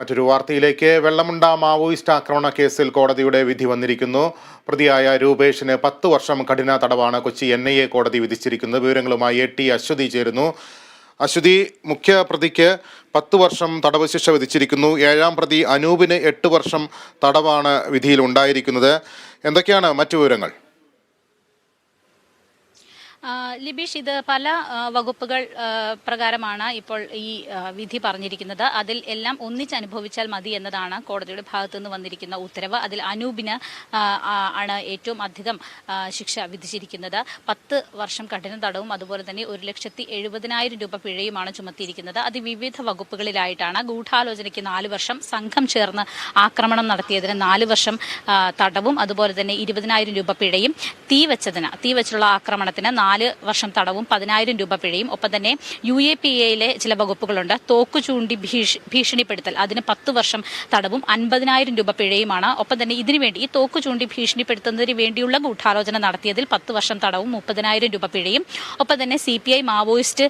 മറ്റൊരു വാർത്തയിലേക്ക് വെള്ളമുണ്ട മാവോയിസ്റ്റ് ആക്രമണ കേസിൽ കോടതിയുടെ വിധി വന്നിരിക്കുന്നു. പ്രതിയായ രൂപേഷിന് പത്ത് വർഷം കഠിന തടവാണ് കൊച്ചി എൻ ഐ എ കോടതി വിധിച്ചിരിക്കുന്നത്. വിവരങ്ങളുമായി എ ടി അശ്വതി ചേരുന്നു. അശ്വതി മുഖ്യ പ്രതിക്ക് പത്ത് വർഷം തടവ് ശിക്ഷ വിധിച്ചിരിക്കുന്നു. ഏഴാം പ്രതി അനൂപിന് എട്ട് വർഷം തടവാണ് വിധിയിൽ ഉണ്ടായിരിക്കുന്നത്. എന്തൊക്കെയാണ് മറ്റു വിവരങ്ങൾ? ലിബീഷ് ഇത് പല വകുപ്പുകൾ പ്രകാരമാണ് ഇപ്പോൾ ഈ വിധി പറഞ്ഞിരിക്കുന്നത്. അതിൽ എല്ലാം ഒന്നിച്ച് അനുഭവിച്ചാൽ മതി എന്നതാണ് കോടതിയുടെ ഭാഗത്തു നിന്ന് വന്നിരിക്കുന്ന ഉത്തരവ്. അതിൽ അനൂപിന് ആണ് ഏറ്റവും അധികം ശിക്ഷ വിധിച്ചിരിക്കുന്നത്. പത്ത് വർഷം കഠിന തടവും അതുപോലെ തന്നെ ഒരു ലക്ഷത്തി എഴുപതിനായിരം രൂപ പിഴയുമാണ് ചുമത്തിയിരിക്കുന്നത്. അത് വിവിധ വകുപ്പുകളിലായിട്ടാണ് ഗൂഢാലോചനയ്ക്ക് നാല് വർഷം സംഘം ചേർന്ന് ആക്രമണം നടത്തിയതിന് നാല് വർഷം തടവും അതുപോലെ തന്നെ ഇരുപതിനായിരം രൂപ പിഴയും തീ വെച്ചതിന് തീ വെച്ചുള്ള ആക്രമണത്തിന് നാല് വർഷം തടവും പതിനായിരം രൂപ പിഴയും. ഒപ്പം തന്നെ യു എ പി എയിലെ ചില വകുപ്പുകളുണ്ട്. തോക്കു ചൂണ്ടി ഭീഷ- ഭീഷണിപ്പെടുത്തൽ. അതിന് പത്ത് വർഷം തടവും അൻപതിനായിരം രൂപ പിഴയുമാണ്. ഒപ്പം തന്നെ ഇതിനുവേണ്ടി ഈ തോക്കു ചൂണ്ടി ഭീഷണിപ്പെടുത്തുന്നതിന് വേണ്ടിയുള്ള ഗൂഢാലോചന നടത്തിയതിൽ പത്ത് വർഷം തടവും മുപ്പതിനായിരം രൂപ പിഴയും. ഒപ്പം തന്നെ സി പി ഐ മാവോയിസ്റ്റ്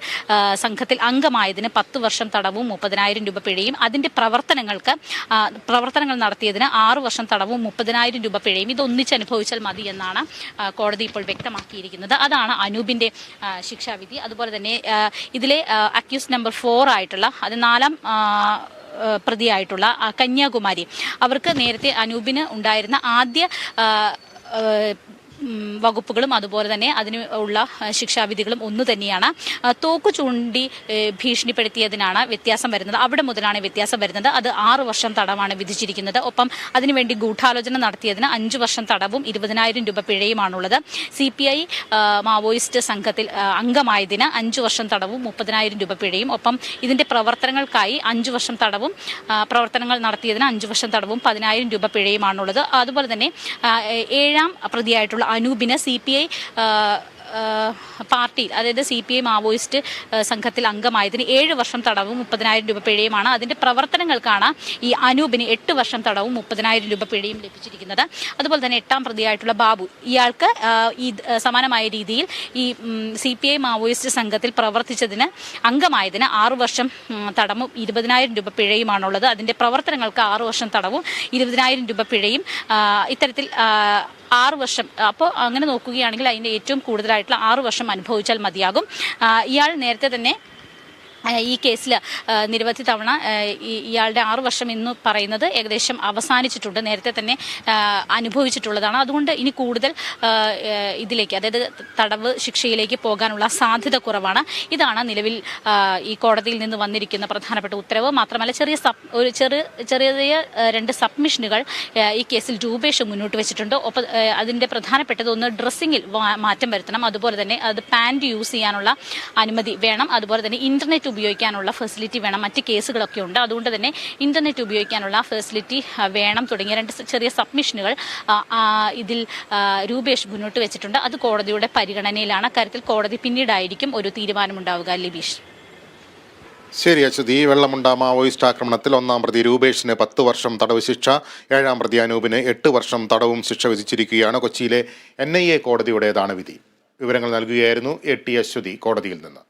സംഘത്തിൽ അംഗമായതിന് പത്ത് വർഷം തടവും മുപ്പതിനായിരം രൂപ പിഴയും. അതിന്റെ പ്രവർത്തനങ്ങൾക്ക് പ്രവർത്തനങ്ങൾ നടത്തിയതിന് ആറു വർഷം തടവും മുപ്പതിനായിരം രൂപ പിഴയും. ഇത് അനുഭവിച്ചാൽ മതി എന്നാണ് കോടതി ഇപ്പോൾ വ്യക്തമാക്കിയിരിക്കുന്നത്. അതാണ് അനൂപിന്റെ ശിക്ഷാവിധി. അതുപോലെ തന്നെ ഇതിലെ അക്യൂസ് നമ്പർ ഫോർ ആയിട്ടുള്ള അത് നാലാം പ്രതിയായിട്ടുള്ള കന്യാകുമാരി. അവർക്ക് നേരത്തെ അനൂപിന് ഉണ്ടായിരുന്ന ആദ്യ വകുപ്പുകളും അതുപോലെ തന്നെ അതിന് ഉള്ള ശിക്ഷാവിധികളും ഒന്നു തന്നെയാണ്. തോക്ക് ചൂണ്ടി ഭീഷണിപ്പെടുത്തിയതിനാണ് വ്യത്യാസം വരുന്നത്. അവിടെ മുതലാണ് വ്യത്യാസം വരുന്നത്. അത് ആറ് വർഷം തടവാണ് വിധിച്ചിരിക്കുന്നത്. ഒപ്പം അതിനുവേണ്ടി ഗൂഢാലോചന നടത്തിയതിന് അഞ്ച് വർഷം തടവും ഇരുപതിനായിരം രൂപ പിഴയുമാണുള്ളത്. സി പി ഐ മാവോയിസ്റ്റ് സംഘത്തിൽ അംഗമായതിന് അഞ്ച് വർഷം തടവും മുപ്പതിനായിരം രൂപ പിഴയും. ഒപ്പം ഇതിന്റെ പ്രവർത്തനങ്ങൾക്കായി അഞ്ച് വർഷം തടവും പ്രവർത്തനങ്ങൾ നടത്തിയതിന് അഞ്ച് വർഷം തടവും പതിനായിരം രൂപ പിഴയുമാണുള്ളത്. അതുപോലെ തന്നെ ഏഴാം പ്രതിയായിട്ടുള്ള അനൂപിന് സി പി ഐ പാർട്ടിയിൽ അതായത് സി പി ഐ മാവോയിസ്റ്റ് സംഘത്തിൽ അംഗമായതിന് ഏഴ് വർഷം തടവും മുപ്പതിനായിരം രൂപ പിഴയുമാണ്. അതിന്റെ പ്രവർത്തനങ്ങൾക്കാണ് ഈ അനൂപിന് എട്ട് വർഷം തടവും മുപ്പതിനായിരം രൂപ പിഴയും ലഭിച്ചിരിക്കുന്നത്. അതുപോലെ തന്നെ എട്ടാം പ്രതിയായിട്ടുള്ള ബാബു ഇയാൾക്ക് ഈ സമാനമായ രീതിയിൽ ഈ സി പി ഐ മാവോയിസ്റ്റ് സംഘത്തിൽ പ്രവർത്തിച്ചതിന് അംഗമായതിന് ആറു വർഷം തടവും ഇരുപതിനായിരം രൂപ പിഴയുമാണുള്ളത്. അതിന്റെ പ്രവർത്തനങ്ങൾക്ക് ആറു വർഷം തടവും ഇരുപതിനായിരം രൂപ പിഴയും ഇത്തരത്തിൽ ആറ് വർഷം അപ്പോൾ അങ്ങനെ നോക്കുകയാണെങ്കിൽ അതിന്റെ ഏറ്റവും കൂടുതലായിട്ടുള്ള ആറ് വർഷം അനുഭവിച്ചാൽ മതിയാകും. ഇയാൾ നേരത്തെ തന്നെ ഈ കേസിൽ നിരവധി തവണ ഇയാളുടെ ആറു വർഷം എന്ന് പറയുന്നത് ഏകദേശം അവസാനിച്ചിട്ടുണ്ട് നേരത്തെ തന്നെ അനുഭവിച്ചിട്ടുള്ളതാണ്. അതുകൊണ്ട് ഇനി കൂടുതൽ ഇതിലേക്ക് അതായത് തടവ് ശിക്ഷയിലേക്ക് പോകാനുള്ള സാധ്യത കുറവാണ്. ഇതാണ് നിലവിൽ ഈ കോടതിയിൽ നിന്ന് വന്നിരിക്കുന്ന പ്രധാനപ്പെട്ട ഉത്തരവ്. മാത്രമല്ല ചെറിയ സബ് ഒരു ചെറിയ ചെറിയ രണ്ട് സബ്മിഷനുകൾ ഈ കേസിൽ രൂപേഷ് മുന്നോട്ട് വെച്ചിട്ടുണ്ട്. ഒപ്പം അതിന്റെ പ്രധാനപ്പെട്ടത് ഒന്ന് ഡ്രസ്സിങ്ങിൽ മാറ്റം വരുത്തണം. അതുപോലെ തന്നെ അത് പാന്റ് യൂസ് ചെയ്യാനുള്ള അനുമതി വേണം. അതുപോലെ തന്നെ ഇന്റർനെറ്റ് ഉപയോഗിക്കാനുള്ള ഫെസിലിറ്റി വേണം. മറ്റ് കേസുകളൊക്കെ ഉണ്ട്. അതുകൊണ്ട് തന്നെ ഇന്റർനെറ്റ് ഉപയോഗിക്കാനുള്ള ഫെസിലിറ്റി വേണം തുടങ്ങിയ രണ്ട് ചെറിയ സബ്മിഷനുകൾ ഇതിൽ രൂപേഷ് മുന്നോട്ട് വെച്ചിട്ടുണ്ട്. അത് കോടതിയുടെ പരിഗണനയിലാണ്. കാര്യത്തിൽ കോടതി പിന്നീടായിരിക്കും ഒരു തീരുമാനമുണ്ടാവുക ലിബീഷ്. ശരി അശ്വതി. വെള്ളമുണ്ട മാവോയിസ്റ്റ് ആക്രമണത്തിൽ ഒന്നാം പ്രതി രൂപേഷിന് പത്ത് വർഷം തടവ് ശിക്ഷ ഏഴാം പ്രതി അനൂപിന് എട്ട് വർഷം തടവും ശിക്ഷ വിധിച്ചിരിക്കുകയാണ് കൊച്ചിയിലെ എൻ ഐ എ കോടതിയുടേതാണ് വിധി. വിവരങ്ങൾ നൽകുകയായിരുന്നു എ ടി അശ്വതി കോടതിയിൽ നിന്ന്.